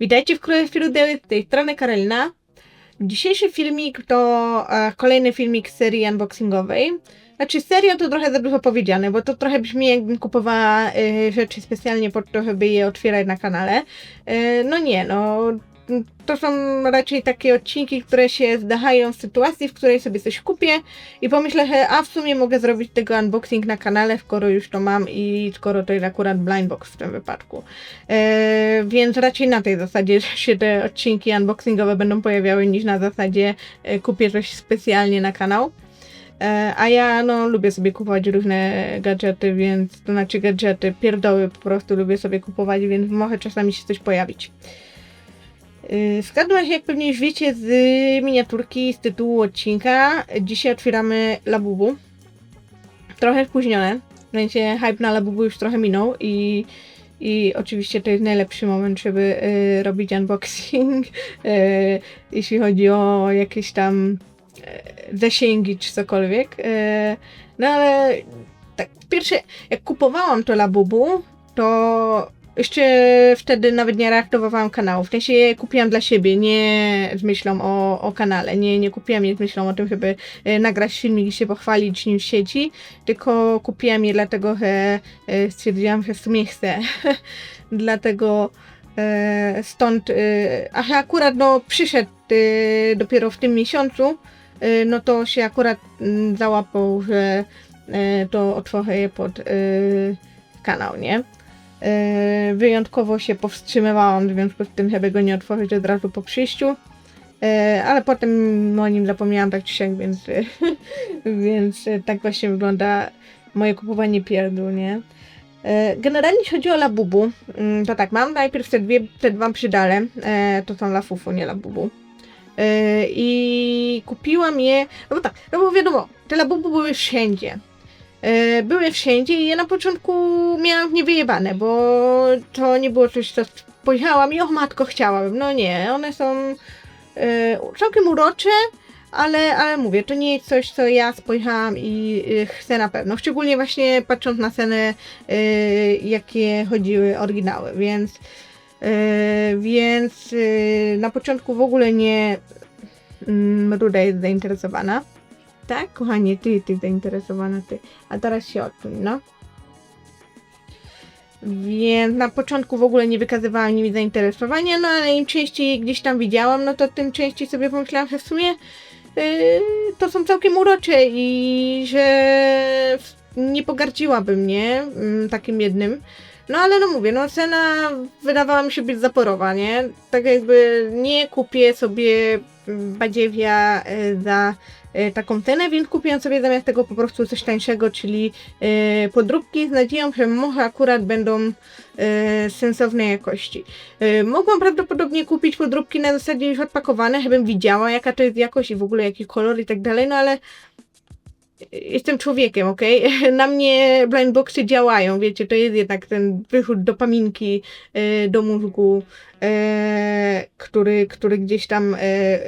Witajcie w Królestwie Rudeły, z tej strony Karolina. Dzisiejszy filmik to e, kolejny filmik serii unboxingowej. Znaczy seria to trochę za dużo powiedziane, bo to trochę brzmi jakbym kupowała e, rzeczy specjalnie po to, żeby je otwierać na kanale. E, no nie, no to są raczej takie odcinki, które się zdachają w sytuacji, w której sobie coś kupię i pomyślę, że a w sumie mogę zrobić tego unboxing na kanale, skoro już to mam i skoro to jest akurat blind box w tym wypadku. E, więc raczej na tej zasadzie się te odcinki unboxingowe będą pojawiały niż na zasadzie e, kupię coś specjalnie na kanał. E, a ja no lubię sobie kupować różne gadżety, więc to znaczy gadżety, pierdoły po prostu lubię sobie kupować, więc może czasami się coś pojawić. Yy, W każdym razie, jak pewnie już wiecie z miniaturki, z tytułu odcinka, dzisiaj otwieramy Labubu. Trochę spóźnione, w sensie hype na Labubu już trochę minął i, i oczywiście to jest najlepszy moment, żeby yy, robić unboxing, yy, jeśli chodzi o jakieś tam yy, zasięgi czy cokolwiek. Yy, no ale tak, pierwsze, jak kupowałam to Labubu, to jeszcze wtedy nawet nie reaktywowałam kanału. W sensie je kupiłam dla siebie, nie z myślą o, o kanale. Nie, nie kupiłam je z myślą o tym, żeby e, nagrać filmik i się pochwalić nim w sieci, tylko kupiłam je dlatego, że e, stwierdziłam, że w sumie chcę. dlatego e, stąd, a akurat no, przyszedł dopiero w tym miesiącu, no to się akurat mm, załapał, że to otworzę je pod kanał, nie? E, wyjątkowo się powstrzymywałam w związku z tym, żeby go nie otworzyć od razu po przyjściu. E, ale potem o nim zapomniałam tak czy siak, więc, więc tak właśnie wygląda moje kupowanie pierdół, nie? E, Generalnie jeśli chodzi o Labubu, mm, to tak, mam najpierw te, dwie, te dwa przydale, to są Lafufu, nie Labubu. I kupiłam je, no bo tak, no bo wiadomo, te Labubu były wszędzie. E, były wszędzie i ja na początku miałam w nie wyjebane, bo to nie było coś, co spojrzałam i o matko chciałabym. No nie, one są e, całkiem urocze, ale, ale mówię, to nie jest coś, co ja spojrzałam i e, chcę na pewno. Szczególnie właśnie patrząc na cenę, e, jakie chodziły oryginały, więc więc na początku w ogóle nie mm, Ruda jest zainteresowana. Tak, kochanie, ty jesteś zainteresowana, ty. A teraz się odsuń, no. Więc na początku w ogóle nie wykazywałam nimi zainteresowania, no ale im częściej gdzieś tam widziałam, no to tym częściej sobie pomyślałam, że w sumie yy, to są całkiem urocze i że nie pogardziłabym, nie? Mm, Takim jednym. No ale no mówię, no cena wydawała mi się być zaporowa, nie? Tak jakby nie kupię sobie mm, badziewia y, za taką cenę, więc kupiłam sobie zamiast tego po prostu coś tańszego, czyli y, podróbki z nadzieją, że może akurat będą y, sensownej jakości. Y, mogłam prawdopodobnie kupić podróbki na zasadzie już odpakowane, żebym widziała jaka to jest jakość i w ogóle jaki kolor i tak dalej, no ale jestem człowiekiem, okej? Na mnie blindboxy działają, wiecie, to jest jednak ten wychód dopaminki e, do mózgu, e, który, który gdzieś tam e, e,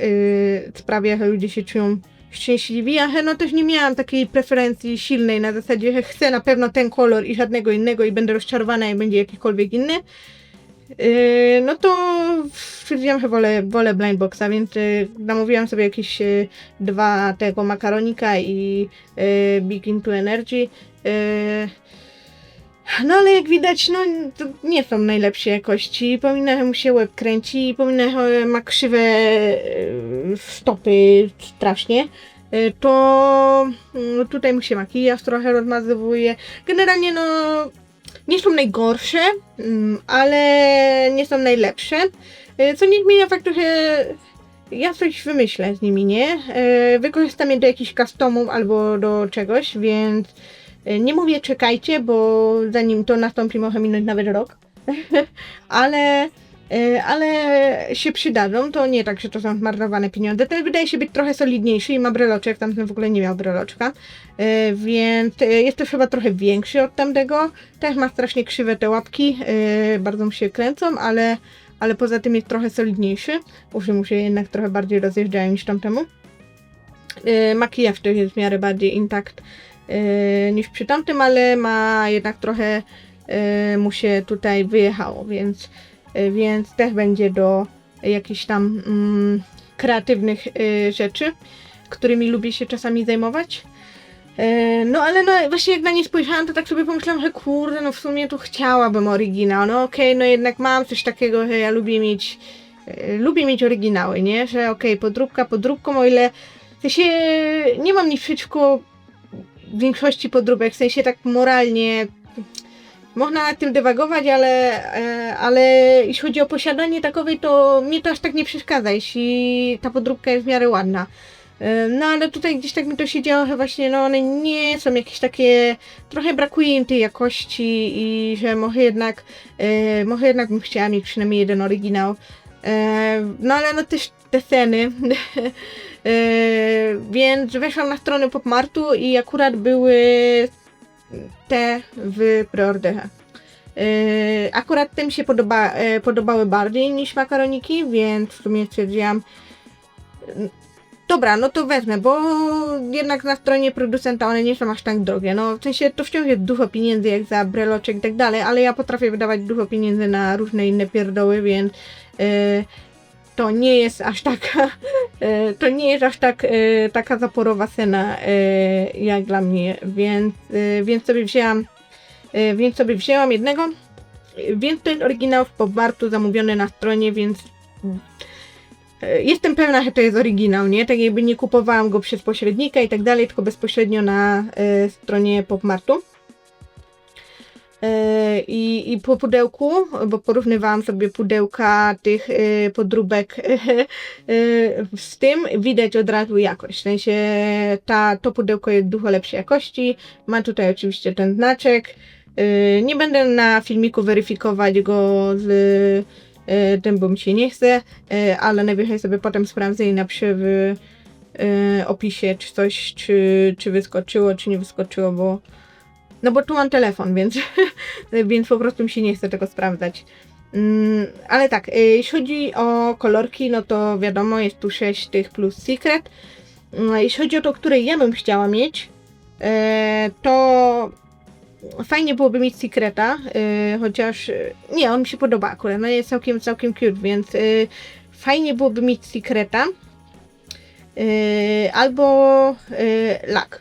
sprawia, że ludzie się czują szczęśliwi, a że no też nie miałam takiej preferencji silnej na zasadzie, że chcę na pewno ten kolor i żadnego innego i będę rozczarowana jak będzie jakikolwiek inny. Yy, no to stwierdziłam, że wolę, wolę blindboxa, więc yy, zamówiłam sobie jakieś yy, dwa tego makaronika i yy, Big Into Energy. Yy, no ale jak widać, no nie są najlepszej jakości. Pomina, mu się łeb kręci, pomina, ma krzywe yy, stopy strasznie. Yy, To yy, tutaj mu się makijaż trochę rozmazywuje. Generalnie no nie są najgorsze, mm, ale nie są najlepsze. E, Co nie zmienia faktu, że ja coś wymyślę z nimi, nie? E, Wykorzystam je do jakichś customów albo do czegoś, więc e, nie mówię czekajcie, bo zanim to nastąpi może minąć nawet rok. ale, e, ale się przydadzą, to nie tak, że to są zmarnowane pieniądze. Ten wydaje się być trochę solidniejszy i ma breloczek, tamten w ogóle nie miał breloczka. E, więc jest też chyba trochę większy od tamtego. Też ma strasznie krzywe te łapki, bardzo mu się kręcą, ale, ale poza tym jest trochę solidniejszy. Uszy mu się jednak trochę bardziej rozjeżdżają niż tamtemu. Makijaż też jest w miarę bardziej intakt niż przy tamtym, ale ma jednak trochę e, mu się tutaj wyjechało, więc y, więc też będzie do jakichś tam mm, kreatywnych y, rzeczy, którymi lubię się czasami zajmować. No ale no właśnie jak na nie spojrzałam, to tak sobie pomyślałam, że kurde, no w sumie tu chciałabym oryginał. No okej, no jednak mam coś takiego, że ja lubię mieć lubię mieć oryginały, nie? Że okej, podróbka podróbką, o ile sensie nie mam nic przeciwko większości podróbek, w sensie tak moralnie można nad tym dywagować, ale, e, ale jeśli chodzi o posiadanie takowej, to mnie to aż tak nie przeszkadza, jeśli ta podróbka jest w miarę ładna. E, No ale tutaj gdzieś tak mi to się działo, że właśnie no one nie są jakieś takie, trochę brakuje im tej jakości i że może jednak, e, może jednak bym chciała mieć przynajmniej jeden oryginał. No ale no też te ceny. e, więc weszłam na stronę Popmartu i akurat były te w preorderze. E, akurat tym się podoba, e, podobały bardziej niż makaroniki, więc w sumie stwierdziłam, Dobra, no to wezmę, bo jednak na stronie producenta one nie są aż tak drogie. No w sensie to wciąż jest dużo pieniędzy jak za breloczek i tak dalej, ale ja potrafię wydawać dużo pieniędzy na różne inne pierdoły, więc e, to nie jest aż taka to nie jest aż tak e, taka zaporowa cena e, jak dla mnie, więc, e, więc sobie wzięłam e, więc sobie wzięłam jednego, e, więc to jest oryginał w Popmartu zamówiony na stronie, więc E, Jestem pewna, że to jest oryginał, nie? Tak jakby nie kupowałam go przez pośrednika i tak dalej, tylko bezpośrednio na e, stronie Popmartu. E, I, I po pudełku, bo porównywałam sobie pudełka tych e, podróbek e, z tym, widać od razu jakość. W sensie ta, to pudełko jest dużo lepszej jakości. Ma tutaj oczywiście ten znaczek. Nie będę na filmiku weryfikować go z tym, bo mi się nie chce, ale najwyżej sobie potem sprawdzę i napiszę w opisie, czy coś, czy, czy wyskoczyło, czy nie wyskoczyło, bo no bo tu mam telefon, więc, więc po prostu mi się nie chce tego sprawdzać. Mm, ale tak, e, jeśli chodzi o kolorki, no to wiadomo, jest tu 6 tych plus secret. A Jeśli chodzi o to, które ja bym chciała mieć, e, to fajnie byłoby mieć Secreta, y, chociaż y, nie, on mi się podoba akurat, no jest całkiem, całkiem cute, więc y, fajnie byłoby mieć Secreta y, albo y, lak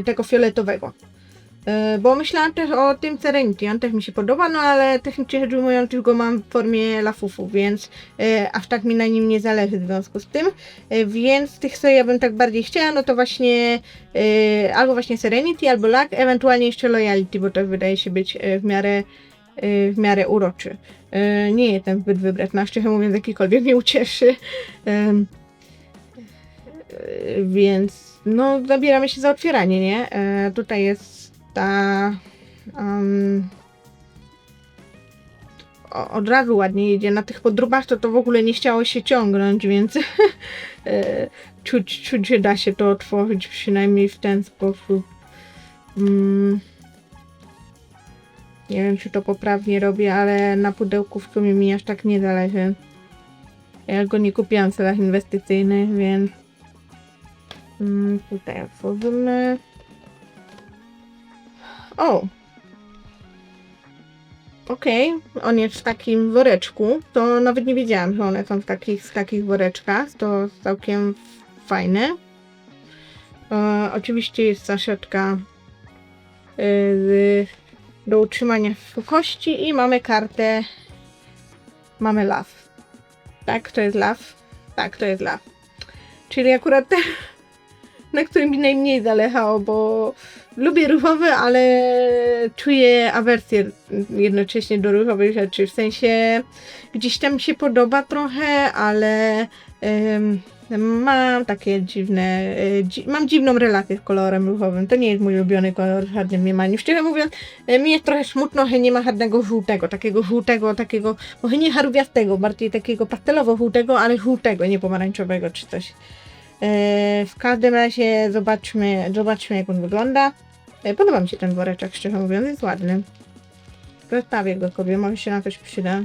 y, tego fioletowego. Y, Bo myślałam też o tym Serenity, on też mi się podoba, no ale technicznie rzecz ujmując już go mam w formie lafufu, więc y, aż tak mi na nim nie zależy w związku z tym. Y, Więc tych, co ja bym tak bardziej chciała, no to właśnie albo właśnie Serenity, albo Luck, ewentualnie jeszcze Loyalty, bo to wydaje się być w miarę, w miarę uroczy. Nie jestem zbyt wybredna, szczerze mówiąc, jakikolwiek mnie ucieszy. Więc no, zabieramy się za otwieranie, nie? E, Tutaj jest ta. Um, od razu ładnie jedzie. Na tych podróbach to to w ogóle nie chciało się ciągnąć, więc e, czuć, czuć, że da się to otworzyć przynajmniej w ten sposób. Mm. Nie wiem, czy to poprawnie robię, ale na pudełku w sumie mi aż tak nie zależy. Ja go nie kupiłam w celach inwestycyjnych, więc mm, tutaj otworzymy. O! Okej, on jest w takim woreczku. To nawet nie wiedziałam, że one są w takich, w takich woreczkach. To całkiem fajne. E, oczywiście jest saszetka e, do utrzymania suchości i mamy kartę. Mamy law. Tak, to jest law. Tak, to jest law. Czyli akurat ten, na którym mi najmniej zależało, bo lubię ruchowe, ale czuję awersję jednocześnie do ruchowych rzeczy. W sensie gdzieś tam się podoba trochę, ale em, mam takie dziwne, e, dzi mam dziwną relację z kolorem ruchowym. To nie jest mój ulubiony kolor w żadnym mniemaniu. Szczerze mówiąc, e, mi jest trochę smutno, że nie ma żadnego żółtego, takiego żółtego, takiego, może nie charubiastego, bardziej takiego pastelowo-żółtego, ale żółtego, nie pomarańczowego czy coś. E, w każdym razie zobaczmy, zobaczmy jak on wygląda. E, Podoba mi się ten woreczek, szczerze mówiąc, jest ładny. Zostawię go sobie, może się na coś przyda.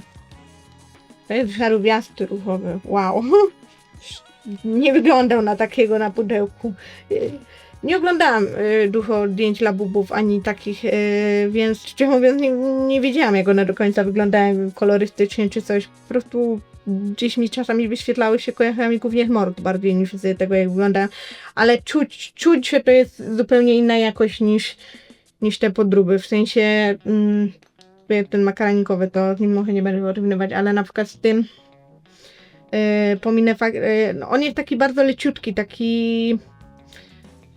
To jest żarówiasty ruchowy, wow. Nie wyglądał na takiego na pudełku. E, nie oglądałam dużo zdjęć labubów ani takich, więc szczerze mówiąc nie, nie wiedziałam jak one do końca wyglądają kolorystycznie czy coś. Po prostu gdzieś mi czasami wyświetlały się kojarzami głównie mord bardziej niż z tego jak wyglądają. Ale czuć, czuć, to jest zupełnie inna jakość niż, niż te podróby. W sensie mm, ten makaronikowy to z nim może nie będę porównywać, ale na przykład z tym yy, pominę fakt, yy, no on jest taki bardzo leciutki, taki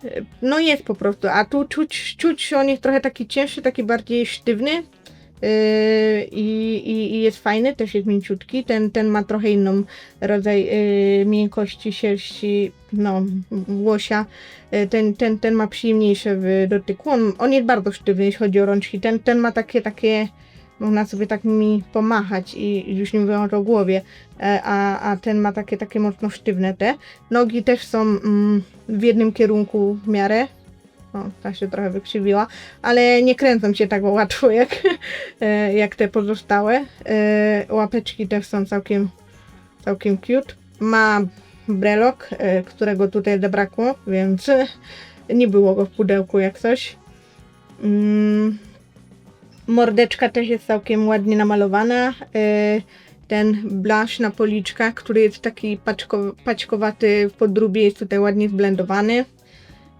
yy, no jest po prostu, a tu czuć, czuć on jest trochę taki cięższy, taki bardziej sztywny i, i, i jest fajny, też jest mięciutki, ten, ten ma trochę inną rodzaj yy, miękkości sierści, no łosia, Yy, ten, ten, ten ma przyjemniejsze w dotyku, on, on jest bardzo sztywny jeśli chodzi o rączki, ten, ten ma takie, takie można sobie tak mi pomachać i już nie mówią o głowie, e, a, a ten ma takie, takie mocno sztywne te. Nogi też są mm, w jednym kierunku w miarę. O, ta się trochę wykrzywiła, ale nie kręcą się tak łatwo jak, e, jak te pozostałe. E, Łapeczki też są całkiem, całkiem cute. Ma brelok, e, którego tutaj zabrakło, więc nie było go w pudełku jak coś. Mm, Mordeczka też jest całkiem ładnie namalowana. Ten blush na policzkach, który jest taki paczko, paćkowaty w podróbie, jest tutaj ładnie zblendowany.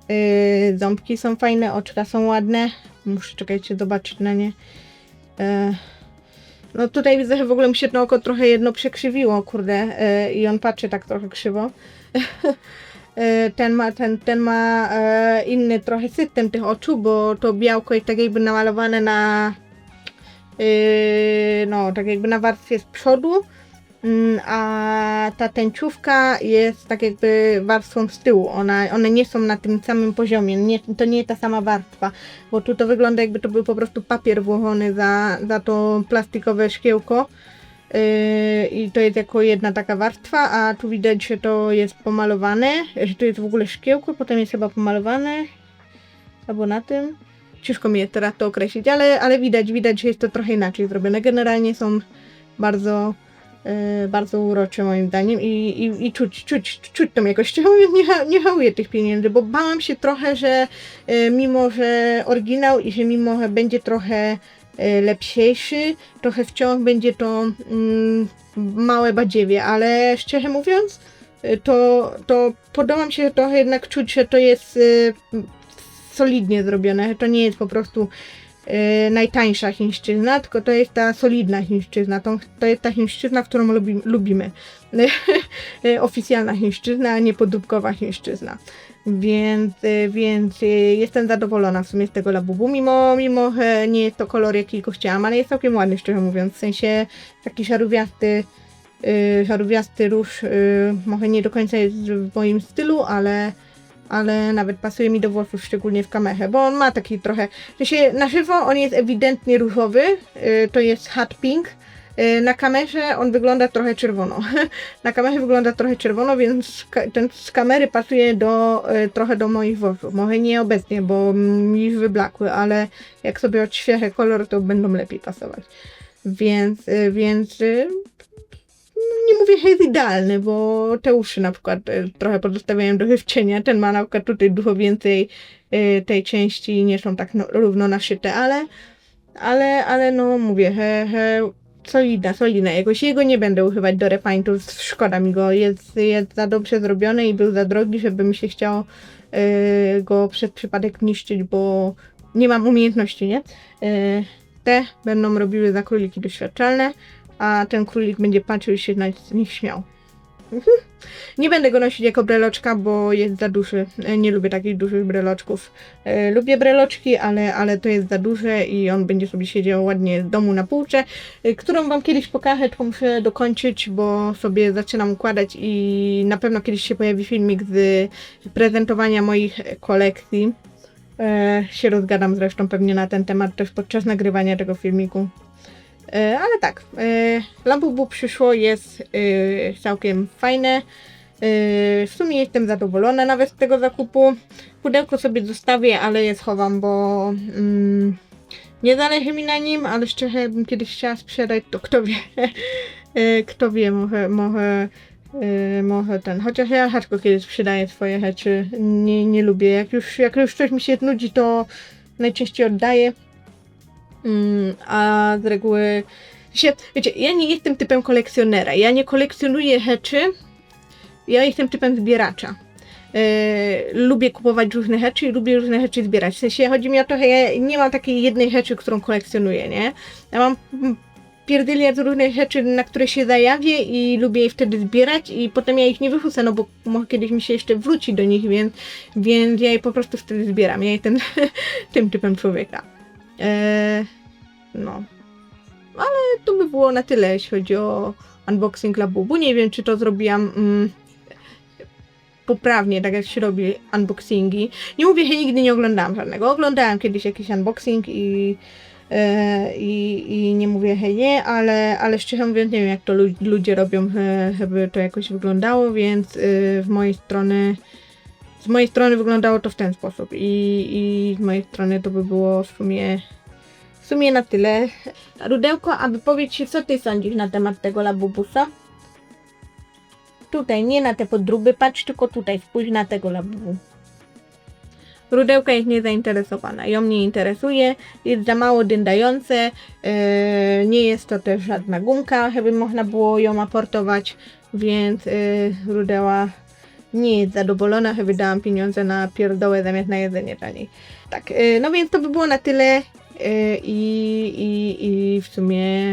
E, Ząbki są fajne, oczka są ładne. Muszę czekajcie zobaczyć na nie. E, No tutaj widzę, w ogóle mu się to oko trochę jedno przekrzywiło, kurde, e, i on patrzy tak trochę krzywo. E, Ten ma, ten, ten ma e, inny trochę system tych oczu, bo to białko jest tak jakby namalowane na e, no, tak jakby na warstwie z przodu, a ta tęciówka jest tak jakby warstwą z tyłu. Ona, one nie są na tym samym poziomie, nie, to nie ta sama warstwa, bo tu to wygląda jakby to był po prostu papier włożony za, za to plastikowe szkiełko. Yy, I to jest jako jedna taka warstwa, a tu widać, że to jest pomalowane, że to jest w ogóle szkiełko, potem jest chyba pomalowane, albo na tym. Ciężko mi jest teraz to określić, ale, ale widać, widać, że jest to trochę inaczej zrobione. Generalnie są bardzo, bardzo urocze moim zdaniem i, i, i czuć, czuć, czuć tą jakość. Nie, nie żałuję tych pieniędzy, bo bałam się trochę, że yy, mimo, że oryginał i że mimo, że będzie trochę e, lepsiejszy, trochę wciąż będzie to mm, małe badziewie, ale szczerze mówiąc, to, to podoba mi się trochę jednak czuć, że to jest e, solidnie zrobione, że to nie jest po prostu najtańsza chińszczyzna, tylko to jest ta solidna chińszczyzna, to, to jest ta chińszczyzna, którą lubi, lubimy. E, Oficjalna chińszczyzna, a nie podróbkowa chińszczyzna. Więc, y, więc y, jestem zadowolona w sumie z tego labubu, mimo, mimo że nie jest to kolor jakiego chciałam, ale jest całkiem ładny szczerze mówiąc, w sensie taki szarowiasty, yy, róż, yy, może nie do końca jest w moim stylu, ale, ale nawet pasuje mi do włosów, szczególnie w kamerze, bo on ma taki trochę, w sensie na żywo on jest ewidentnie różowy, yy, to jest hot pink, yy, na kamerze on wygląda trochę czerwono. Na kamerze wygląda trochę czerwono, więc ten z kamery pasuje do, y, trochę do moich włosów. Może nie obecnie, bo mi już wyblakły, ale jak sobie odświeżę kolor, to będą lepiej pasować. Więc, y, więc y, mówię, że jest idealny, bo te uszy na przykład y, trochę pozostawiają do cienia. Ten ma na przykład tutaj dużo więcej y, tej części nie są tak no, równo naszyte, ale, ale, ale no mówię, że, że solidna, solidna. Jakoś jego nie będę uchywać do repaintów, szkoda mi go. Jest, jest za dobrze zrobiony i był za drogi, żeby mi się chciało y, go przez przypadek niszczyć, bo nie mam umiejętności, nie? Y, te będą robiły za króliki doświadczalne, a ten królik będzie patrzył i się na nich śmiał. Mhm. Nie będę go nosić jako breloczka, bo jest za duży. E, Nie lubię takich dużych breloczków. E, Lubię breloczki, ale, ale to jest za duże i on będzie sobie siedział ładnie w domu na półce, e, którą wam kiedyś pokażę, tylko muszę dokończyć, bo sobie zaczynam układać i na pewno kiedyś się pojawi filmik z prezentowania moich kolekcji. Się rozgadam zresztą pewnie na ten temat też podczas nagrywania tego filmiku. E, ale tak, e, Labubu przyszło, jest e, całkiem fajne. W sumie jestem zadowolona nawet z tego zakupu. Pudełko sobie zostawię, ale je schowam, bo mm, nie zależy mi na nim, ale szczerze bym kiedyś chciała sprzedać, to kto wie. Kto wie, może, może może ten, chociaż ja rzadko kiedy sprzedaję swoje rzeczy, nie, nie lubię. Jak już, jak już coś mi się nudzi, to najczęściej oddaję. Mm, a z reguły się, wiecie, ja nie jestem typem kolekcjonera. Ja nie kolekcjonuję rzeczy. Ja jestem typem zbieracza. Yy, lubię kupować różne rzeczy i lubię różne rzeczy zbierać. W sensie chodzi mi o to, że ja nie mam takiej jednej rzeczy, którą kolekcjonuję, nie? Ja mam pierdyliard różnych rzeczy, na które się zajawię i lubię je wtedy zbierać i potem ja ich nie wyrzucę, no bo może kiedyś mi się jeszcze wróci do nich, więc, więc ja je po prostu wtedy zbieram. Ja jestem tym typem człowieka. Eee, no. Ale to by było na tyle, jeśli chodzi o unboxing Labubu. Nie wiem, czy to zrobiłam mm, poprawnie, tak jak się robi unboxingi. Nie mówię, że nigdy nie oglądałam żadnego. Oglądałam kiedyś jakiś unboxing i, e, i, i nie mówię, że nie, ale, ale szczerze mówiąc nie wiem, jak to lu- ludzie robią, e, żeby to jakoś wyglądało, więc e, w mojej strony z mojej strony wyglądało to w ten sposób i, i z mojej strony to by było w sumie w sumie na tyle. Rudełko, aby powiedzieć się, co ty sądzisz na temat tego labubusa? Tutaj, nie na te podróby, patrz tylko tutaj, spójrz na tego labubu. Rudełka jest niezainteresowana, ją nie interesuje, jest za mało dyndające, e, nie jest to też żadna gumka, żeby można było ją aportować, więc e, Rudeła nie jest zadowolona, że wydałam pieniądze na pierdołę zamiast na jedzenie taniej. Tak, e, no więc to by było na tyle i, i, i w sumie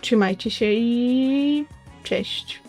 trzymajcie się i cześć.